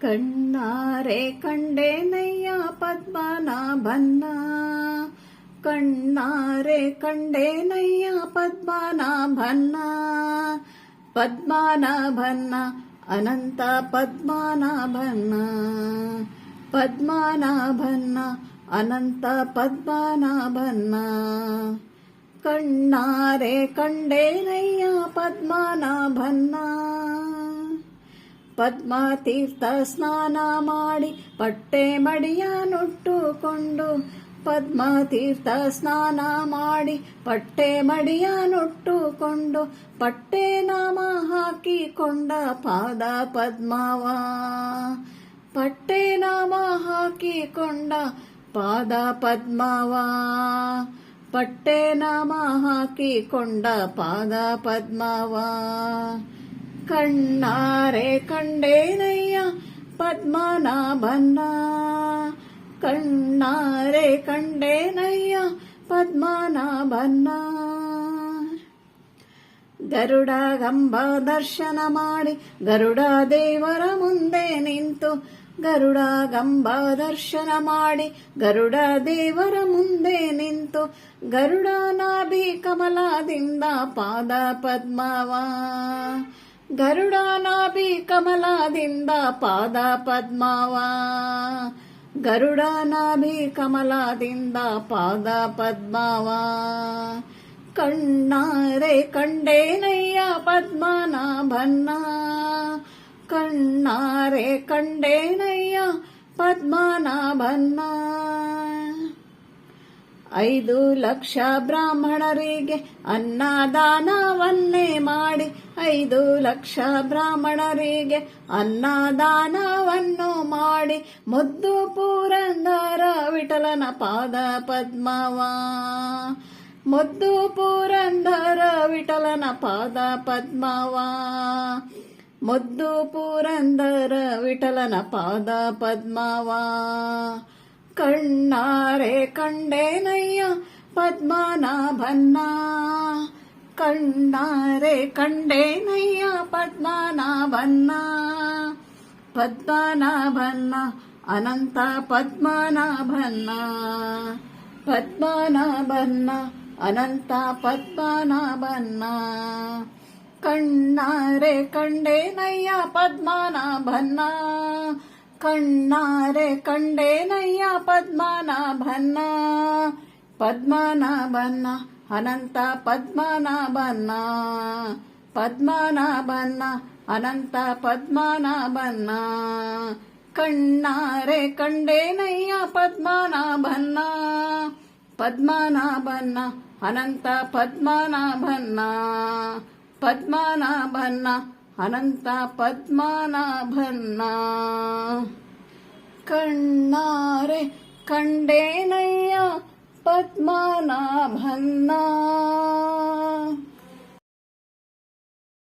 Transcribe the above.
ಕಣ್ಣಾರೆ ಕಂಡೇನಯ್ಯ ಪದ್ಮನಾಭನ್ನ ಕಣ್ಣಾರೆ ಕಂಡೇನಯ್ಯ ಪದ್ಮನಾಭನ್ನ ಪದ್ಮನಾಭನ್ನ ಅನಂತ ಪದ್ಮನಾಭನ್ನ ಪದ್ಮನಾಭನ್ನ ಅನಂತ ಪದ್ಮನಾಭನ್ನ ಕಣ್ಣಾರೆ ಕಂಡೇನಯ್ಯ ಪದ್ಮನಾಭನ್ನ ಪದ್ಮತೀರ್ಥ ಸ್ನಾನ ಮಾಡಿ ಪಟ್ಟೆ ಮಡಿಯ ನುಟ್ಟುಕೊಂಡು ಪದ್ಮತೀರ್ಥ ಸ್ನಾನ ಮಾಡಿ ಪಟ್ಟೆ ಮಡಿಯ ನುಟ್ಟುಕೊಂಡು ಪಟ್ಟೆ ನಾಮ ಹಾಕಿಕೊಂಡ ಪಾದ ಪದ್ಮವ. ಪಟ್ಟೆ ನಾಮ ಹಾಕಿಕೊಂಡ ಪಾದ ಪದ್ಮವ. ಪಟ್ಟೆ ನಾಮ ಹಾಕಿಕೊಂಡ ಪಾದ ಪದ್ಮವ. ಕಣ್ಣಾರೆ ಕಂಡೇನಯ್ಯ ಪದ್ಮನಾಭನ್ನ ಕಣ್ಣಾರೆ ಕಂಡೇನಯ್ಯ ಪದ್ಮನಾಭನ್ನ ಗರುಡ ಗಂಬ ದರ್ಶನ ಮಾಡಿ ಗರುಡ ದೇವರ ಮುಂದೆ ನಿಂತು ಗರುಡ ಗಂಬ ದರ್ಶನ ಮಾಡಿ ಗರುಡ ದೇವರ ಮುಂದೆ ನಿಂತು ಗರುಡ ನಾಭಿ ಕಮಲದಿಂದ ಪಾದ ಪದ್ಮವ. ಗರುಡ ನಾಭಿ ಕಮಲದಿಂದ ಪಾದ ಪದ್ಮಾವ. ಗರುಡಾನಾಭಿ ಕಮಲದಿಂದ ಪಾದ ಪದ್ಮಾವ. ಕಣ್ಣಾರೆ ಕಂಡೇನಯ್ಯ ಪದ್ಮನಾಭನ್ನ. ಕಣ್ಣಾರೆ ಕಂಡೇನಯ್ಯ ಪದ್ಮನಾಭನ್ನ. ಐದು ಲಕ್ಷ ಬ್ರಾಹ್ಮಣರಿಗೆ ಅನ್ನದಾನವನ್ನೇ ಮಾಡಿ ಐದು ಲಕ್ಷ ಬ್ರಾಹ್ಮಣರಿಗೆ ಅನ್ನದಾನವನ್ನು ಮಾಡಿ ಮುದ್ದು ಪುರಂದರ ವಿಠಲನ ಪಾದ ಪದ್ಮವ. ಮುದ್ದು ಪುರಂದರ ವಿಠಲನ ಪಾದ ಪದ್ಮವ. ಮುದ್ದು ಪುರಂದರ ವಿಠಲನ ಪಾದ ಪದ್ಮವ. ಕಣ್ಣಾರೆ ಕಂಡೇನಯ್ಯ ಪದ್ಮನಾಭನ್ನ. ಕಣ್ಣಾರೆ ಕಂಡೇನಯ್ಯ ಪದ್ಮನಾಭನ್ನ ಪದ್ಮನಾಭನ್ನ ಅನಂತ ಪದ್ಮನಾಭನ್ನ ಪದ್ಮನಾಭನ್ನ ಅನಂತ ಪದ್ಮನಾಭನ್ನ ಕಣ್ಣಾರೆ ಕಂಡೇನಯ್ಯ ಪದ್ಮನಾಭನ್ನ ಕಣ್ಣಾರೆ ಕಂಡೇನಯ್ಯ ಪದ್ಮನಾಭನ್ನ ಪದ್ಮನಾಭನ್ನ ಅನಂತ ಪದ್ಮನಾಭನ್ನ ಪದ್ಮನಾಭನ್ನ ಅನಂತ ಪದ್ಮನಾಭನ್ನ ಕಣ್ಣಾರೆ ಕಂಡೇನಯ್ಯ ಪದ್ಮನಾಭನ್ನ ಪದ್ಮನಾಭನ್ನ ಅನಂತ ಪದ್ಮನಾಭನ್ನ ಪದ್ಮನಾಭನ್ನ ಅನಂತ ಪದ್ಮನಾಭನ್ನ ಕಣ್ಣಾರೆ ಕಂಡೇನಯ್ಯ आत्माना भन्ना